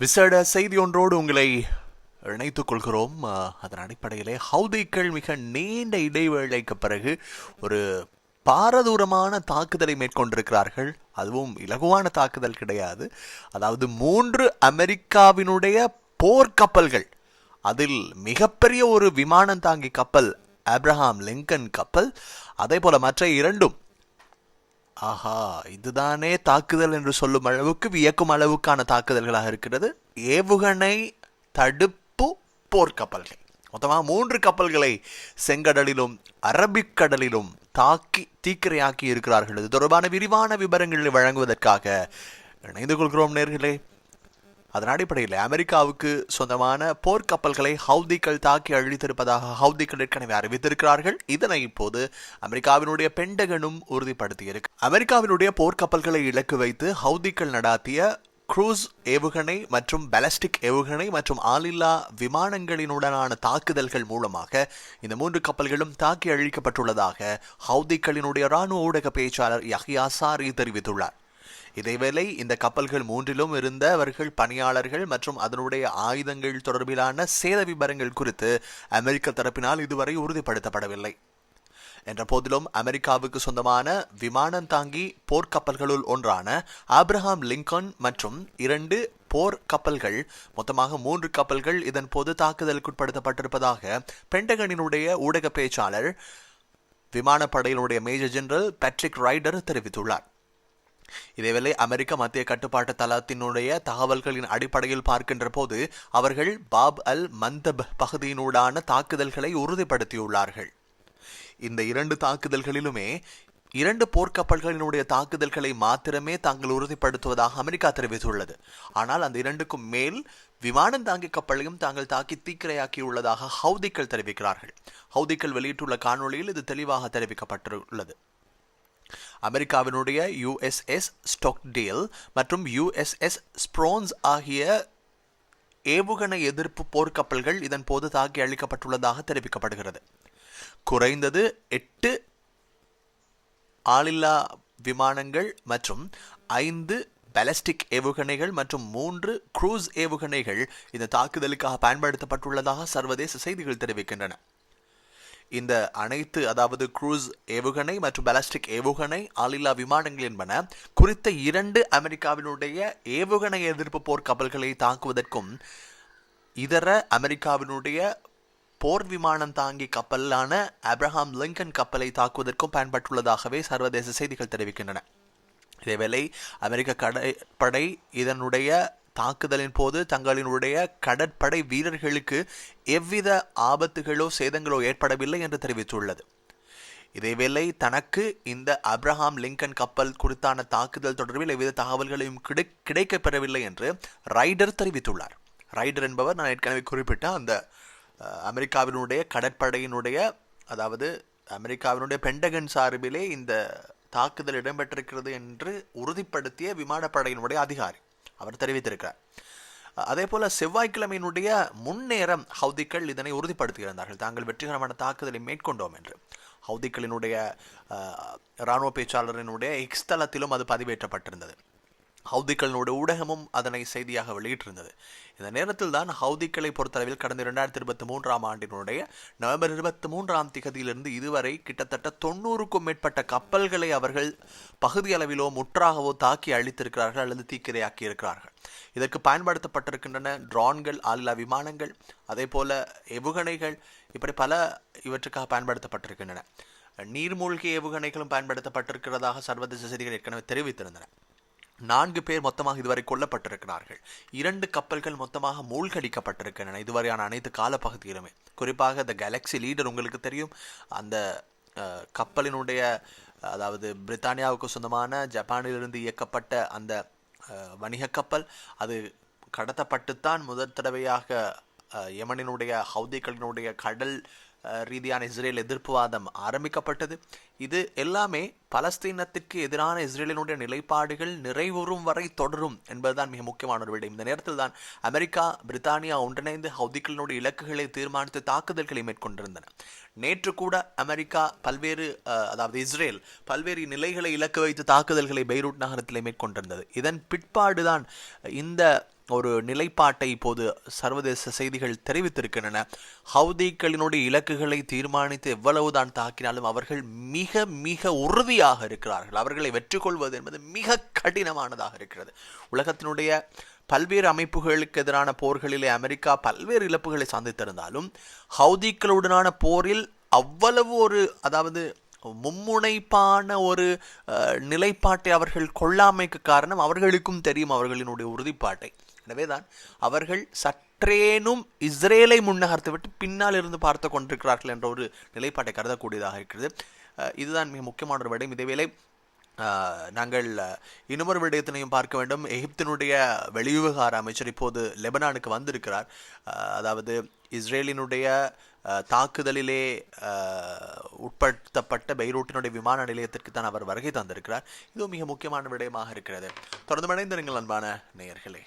விசேட செய்தி ஒன்றோடு உங்களை இணைத்துக் கொள்கிறோம். அதன் அடிப்படையிலே ஹவுதிக்கள் மிக நீண்ட இடைவேளைக்கு பிறகு ஒரு பாரதூரமான தாக்குதலை மேற்கொண்டிருக்கிறார்கள். அதுவும் இலகுவான தாக்குதல் கிடையாது. அதாவது மூன்று அமெரிக்காவினுடைய போர்க்கப்பல்கள் அதில் மிகப்பெரிய ஒரு விமானம் தாங்கி கப்பல் ஆப்ரஹாம் லிங்கன் கப்பல் அதே போல மற்ற இரண்டும் ஆஹா இதுதானே தாக்குதல் என்று சொல்லும் அளவுக்கு வியக்கும் அளவுக்கான தாக்குதல்களாக இருக்கிறது. ஏவுகணை தடுப்பு போர்க்கப்பல்கள். மொத்தமாக மூன்று கப்பல்களை செங்கடலிலும் அரபிக்கடலிலும் தாக்கி தீக்கிரையாக்கி இருக்கிறார்கள். இது தொடர்பான விரிவான விவரங்களை வழங்குவதற்காக இணைந்து கொள்கிறோம் நேர்களே. அதன் அடிப்படையில் அமெரிக்காவுக்கு சொந்தமான போர்க்கப்பல்களை ஹவுதிகள் தாக்கி அழித்திருப்பதாக ஹவுதிகள் ஏற்கனவே அறிவித்திருக்கிறார்கள். இதனை இப்போது அமெரிக்காவினுடைய பெண்டகனும் உறுதிப்படுத்தியிருக்கு. அமெரிக்காவினுடைய போர்க்கப்பல்களை இலக்கு வைத்து ஹவுதிகள் நடாத்திய குரூஸ் ஏவுகணை மற்றும் பாலஸ்டிக் ஏவுகணை மற்றும் ஆளில்லா விமானங்களினுடனான தாக்குதல்கள் மூலமாக இந்த மூன்று கப்பல்களும் தாக்கி அழிக்கப்பட்டுள்ளதாக ஹவுதிகளினுடைய ராணுவ ஊடக பேச்சாளர் யஹியா சாரி தெரிவித்துள்ளார். இதேவேளை இந்த கப்பல்கள் மூன்றிலும் இருந்தவர்கள் பணியாளர்கள் மற்றும் அதனுடைய ஆயுதங்கள் தொடர்பிலான சேத விபரங்கள் குறித்து அமெரிக்க தரப்பினால் இதுவரை உறுதிப்படுத்தப்படவில்லை. என்ற போதிலும் அமெரிக்காவுக்கு சொந்தமான விமானம் தாங்கி போர்க்கப்பல்களுள் ஒன்றான ஆப்ரஹாம் லிங்கன் மற்றும் இரண்டு போர் கப்பல்கள் மொத்தமாக மூன்று கப்பல்கள் இதன் போது தாக்குதலுக்குட்படுத்தப்பட்டிருப்பதாக பென்டகனினுடைய ஊடக பேச்சாளர் விமானப்படையினுடைய மேஜர் ஜெனரல் பேட்ரிக் ரைடர் தெரிவித்துள்ளார். இதேவேளை அமெரிக்க மத்திய கட்டுப்பாட்டு தளத்தினுடைய தகவல்களின் அடிப்படையில் பார்க்கின்ற போது அவர்கள் பாப் அல் மந்தப் பகுதியினூடான தாக்குதல்களை உறுதிப்படுத்தியுள்ளார்கள். இந்த இரண்டு தாக்குதல்களிலுமே இரண்டு போர்க்கப்பல்களினுடைய தாக்குதல்களை மாத்திரமே தாங்கள் உறுதிப்படுத்துவதாக அமெரிக்கா தெரிவித்துள்ளது. ஆனால் அந்த இரண்டுக்கும் மேல் விமானம் தாங்கி கப்பலையும் தாங்கள் தாக்கி தீக்கிரையாக்கியுள்ளதாக ஹவுதிக்கள் தெரிவிக்கிறார்கள். ஹவுதிக்கள் வெளியிட்டுள்ள காணொளியில் இது தெளிவாக தெரிவிக்கப்பட்டுள்ளது. அமெரிக்காவினுடைய யுஎஸ்எஸ் ஸ்டோக்டேல் மற்றும் யுஎஸ்எஸ் ஸ்ப்ரோன்ஸ் ஆகிய ஏவுகணை எதிர்ப்பு போர்க்கப்பல்கள் இதன் போது தாக்கி அளிக்கப்பட்டுள்ளதாக தெரிவிக்கப்படுகிறது. குறைந்தது எட்டு ஆளில்லா விமானங்கள் மற்றும் ஐந்து பாலஸ்டிக் ஏவுகணைகள் மற்றும் மூன்று குரூஸ் ஏவுகணைகள் இந்த தாக்குதலுக்காக பயன்படுத்தப்பட்டுள்ளதாக சர்வதேச செய்திகள் தெரிவிக்கின்றன. இந்த அனைத்து அதாவது குரூஸ் ஏவுகணை மற்றும் பாலஸ்டிக் ஏவுகணை ஆளில்லா விமானங்கள் என்பன குறித்த இரண்டு அமெரிக்காவினுடைய ஏவுகணை எதிர்ப்பு போர் கப்பல்களை தாக்குவதற்கும் இதர அமெரிக்காவினுடைய போர் விமானம் தாங்கி கப்பலான அப்ரஹாம் லிங்கன் கப்பலை தாக்குவதற்கும் பயன்பட்டுள்ளதாகவே சர்வதேச செய்திகள் தெரிவிக்கின்றன. இதேவேளை அமெரிக்க கடற்படை இதனுடைய தாக்குதலின் போது தங்களினுடைய கடற்படை வீரர்களுக்கு எவ்வித ஆபத்துகளோ சேதங்களோ ஏற்படவில்லை என்று தெரிவித்துள்ளது. இதேவேளை தனக்கு இந்த அப்ரஹாம் லிங்கன் கப்பல் குறித்தான தாக்குதல் தொடர்பில் எவ்வித தகவல்களையும் கிடை கிடைக்கப்பெறவில்லை என்று ரைடர் தெரிவித்துள்ளார். ரைடர் என்பவர் நான் ஏற்கனவே குறிப்பிட்ட அந்த அமெரிக்காவினுடைய கடற்படையினுடைய அதாவது அமெரிக்காவினுடைய பெண்டகன் சார்பிலே இந்த தாக்குதல் இடம்பெற்றிருக்கிறது என்று உறுதிப்படுத்திய விமானப்படையினுடைய அதிகாரி. அவர் தெரிவித்திருக்கிறார். அதே போல செவ்வாய்க்கிழமையினுடைய முன்னேறம் ஹவுதிக்கள் இதனை உறுதிப்படுத்தியிருந்தார்கள். தாங்கள் வெற்றிகரமான தாக்குதலை மேற்கொண்டோம் என்று. ஹவுதிக்களினுடைய இராணுவ பேச்சாளரினுடைய எக்ஸ்தலத்திலும் அது பதிவேற்றப்பட்டிருந்தது. ஹவுதிகளினுடைய ஊடகமும் அதனை செய்தியாக வெளியிட்டிருந்தது. இந்த நேரத்தில் தான் ஹவுதிக்களை பொறுத்தளவில் கடந்த இரண்டாயிரத்தி இருபத்தி மூன்றாம் ஆண்டினுடைய நவம்பர் இருபத்தி மூன்றாம் திகதியிலிருந்து இதுவரை கிட்டத்தட்ட தொண்ணூறுக்கும் மேற்பட்ட கப்பல்களை அவர்கள் பகுதியளவிலோ முற்றாகவோ தாக்கி அழித்திருக்கிறார்கள் அல்லது தீக்கிரையாக்கி இருக்கிறார்கள் இதற்கு பயன்படுத்தப்பட்டிருக்கின்றன ட்ரான்கள் ஆளில்லா விமானங்கள் அதே போல ஏவுகணைகள் இப்படி பல இவற்றுக்காக பயன்படுத்தப்பட்டிருக்கின்றன. நீர்மூழ்கி ஏவுகணைகளும் பயன்படுத்தப்பட்டிருக்கிறதாக சர்வதேச செய்திகள் ஏற்கனவே தெரிவித்திருந்தன. நான்கு பேர் மொத்தமாக இதுவரை கொல்லப்பட்டிருக்கிறார்கள். இரண்டு கப்பல்கள் மொத்தமாக மூழ்கடிக்கப்பட்டிருக்கின்றன. இதுவரையான அனைத்து காலப்பகுதியிலுமே. குறிப்பாக த கேலக்ஸி லீடர் உங்களுக்கு தெரியும். அந்த கப்பலினுடைய அதாவது பிரித்தானியாவுக்கு சொந்தமான ஜப்பானிலிருந்து இயக்கப்பட்ட அந்த வணிகக் வணிக கப்பல். அது கடத்தப்பட்டுத்தான் முதற் தடவையாக யமனினுடைய ஹவுதிகளினுடைய கடல் ரீதியான இஸ்ரேல் எதிர்ப்புவாதம் ஆரம்பிக்கப்பட்டது. இது எல்லாமே பலஸ்தீனத்திற்கு எதிரான இஸ்ரேலினுடைய நிலைப்பாடுகள் நிறைவுறும் வரை தொடரும் என்பதுதான் மிக முக்கியமான ஒரு விடயம் இந்த நேரத்தில் தான் அமெரிக்கா பிரித்தானியா ஒன்றிணைந்து ஹவுதிகளினுடைய இலக்குகளை தீர்மானித்து தாக்குதல்களை மேற்கொண்டிருந்தன. நேற்று கூட அமெரிக்கா பல்வேறு அதாவது இஸ்ரேல் பல்வேறு நிலைகளை இலக்கு வைத்து தாக்குதல்களை பெய்ரூட் நகரத்தில் மேற்கொண்டிருந்தது. இதன் பிற்பாடுதான் இந்த ஒரு நிலைப்பாட்டை இப்போது சர்வதேச செய்திகள் தெரிவித்திருக்கின்றன. ஹவுதிகளினுடைய இலக்குகளை தீர்மானித்து எவ்வளவுதான் தாக்கினாலும் அவர்கள் மிக மிக உறுதியாக இருக்கிறார்கள். அவர்களை வெற்றி கொள்வது என்பது மிக கடினமானதாக இருக்கிறது. உலகத்தினுடைய பல்வேறு அமைப்புகளுக்கு எதிரான போர்களிலே அமெரிக்கா பல்வேறு இழப்புகளை சந்தித்திருந்தாலும் ஹவுதிகளுடனான போரில் அவ்வளவு ஒரு அதாவது மும்முனைப்பான ஒரு நிலைப்பாட்டை அவர்கள் கொள்ளாமைக்கு காரணம் அவர்களுக்கும் தெரியும் அவர்களினுடைய உறுதிப்பாட்டை. எனவேதான் அவர்கள் சற்றேனும் இஸ்ரேலை முன்னகர்த்துவிட்டு பின்னால் இருந்து பார்த்து கொண்டிருக்கிறார்கள் என்ற ஒரு நிலைப்பாட்டை கருதக்கூடியதாக இருக்கிறது. இதுதான் மிக முக்கியமான ஒரு விடயம். இதேவேளை நாங்கள் இன்னொரு விடயத்தினையும் பார்க்க வேண்டும். எகிப்தினுடைய வெளிவிவகார அமைச்சர் இப்போது லெபனானுக்கு வந்திருக்கிறார். அதாவது இஸ்ரேலினுடைய தாக்குதலிலே உட்படுத்தப்பட்ட பெய்ரூட்டினுடைய விமான நிலையத்திற்கு தான் அவர் வருகை தந்திருக்கிறார். இதுவும் மிக முக்கியமான விடயமாக இருக்கிறது. தொடர்ந்து மடைந்திருங்கள் அன்பான நேயர்களே.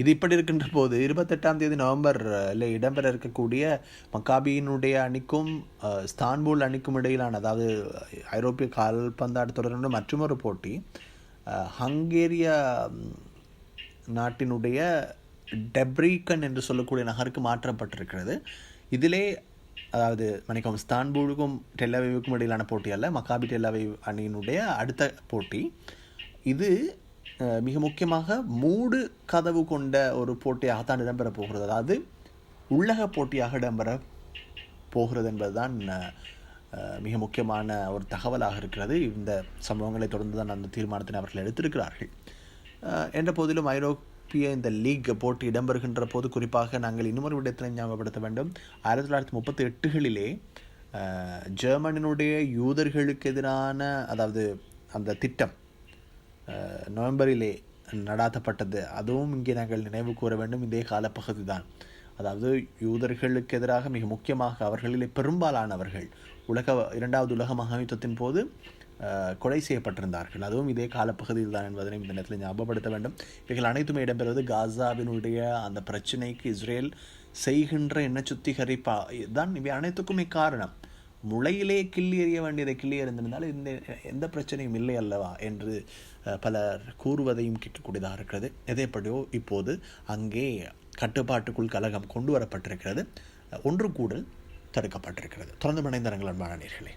இது இப்படி இருக்கின்ற போது இருபத்தெட்டாம் தேதி நவம்பரில் இடம்பெற இருக்கக்கூடிய மக்காபியினுடைய அணிக்கும் ஸ்தான்பூல் ஸ்தான்புல் அணிக்கும் இடையிலான அதாவது ஐரோப்பிய கால்பந்தாட்ட தொடரினுடைய மற்றொரு போட்டி ஹங்கேரியா ஹங்கேரிய நாட்டினுடைய டெப்ரீக்கன் என்று சொல்லக்கூடிய நகருக்கு மாற்றப்பட்டிருக்கிறது. இதிலே அதாவது மணிக்கம் ஸ்தான்புலுக்கும் டெல்லவைவுக்கும் இடையிலான போட்டி அல்ல மக்காபி டெல்லவை அணியினுடைய அடுத்த போட்டி. இது மிக முக்கியமாக மூடு கதவு கொண்ட ஒரு போட்டியாகத்தான் இடம்பெற போகிறது. அதாவது உள்ளக போட்டியாக இடம்பெற போகிறது என்பதுதான் மிக முக்கியமான ஒரு தகவலாக இருக்கிறது. இந்த சம்பவங்களை தொடர்ந்து தான் அந்த தீர்மானத்தினை அவர்கள் எடுத்திருக்கிறார்கள். என்ற போதிலும் ஐரோப்பிய இந்த லீக் போட்டி இடம்பெறுகின்ற போது குறிப்பாக நாங்கள் இன்னொரு விடத்தினை ஞாபகப்படுத்த வேண்டும். ஆயிரத்தி தொள்ளாயிரத்தி முப்பத்தி எட்டுகளிலே ஜெர்மனினுடைய யூதர்களுக்கு எதிரான அதாவது அந்த திட்டம் நவம்பரிலே நடாத்தப்பட்டது. அதுவும் இங்கே நாங்கள் நினைவு கூற வேண்டும். இதே காலப்பகுதி தான் அதாவது யூதர்களுக்கு எதிராக மிக முக்கியமாக அவர்களிலே பெரும்பாலானவர்கள் உலக இரண்டாவது உலக மகாயுத்தத்தின் போது கொலை செய்யப்பட்டிருந்தார்கள். அதுவும் இதே காலப்பகுதியில் தான் என்பதனை இந்த நேரத்தில் ஞாபகப்படுத்த வேண்டும். இவைகள் அனைத்துமே இடம்பெறுவது காசாவினுடைய அந்த பிரச்சினைக்கு இஸ்ரேல் செய்கின்ற எண்ண சுத்திகரிப்பா தான் இவை அனைத்துக்குமே காரணம். முளையிலே கிள்ளி எறிய வேண்டியதை கிள்ளி எறிந்திருந்தால் இந்த எந்த பிரச்சனையும் இல்லை அல்லவா என்று பலர் கூறுவதையும் கேட்கக்கூடியதாக இருக்கிறது. எதைப்படியோ இப்போது அங்கே கட்டுப்பாட்டுக்குள் கலகம் கொண்டு வரப்பட்டிருக்கிறது. ஒன்று கூடல் தடுக்கப்பட்டிருக்கிறது. தொடர்ந்து மனைந்தரங்கள் அன்பான நேர்களே.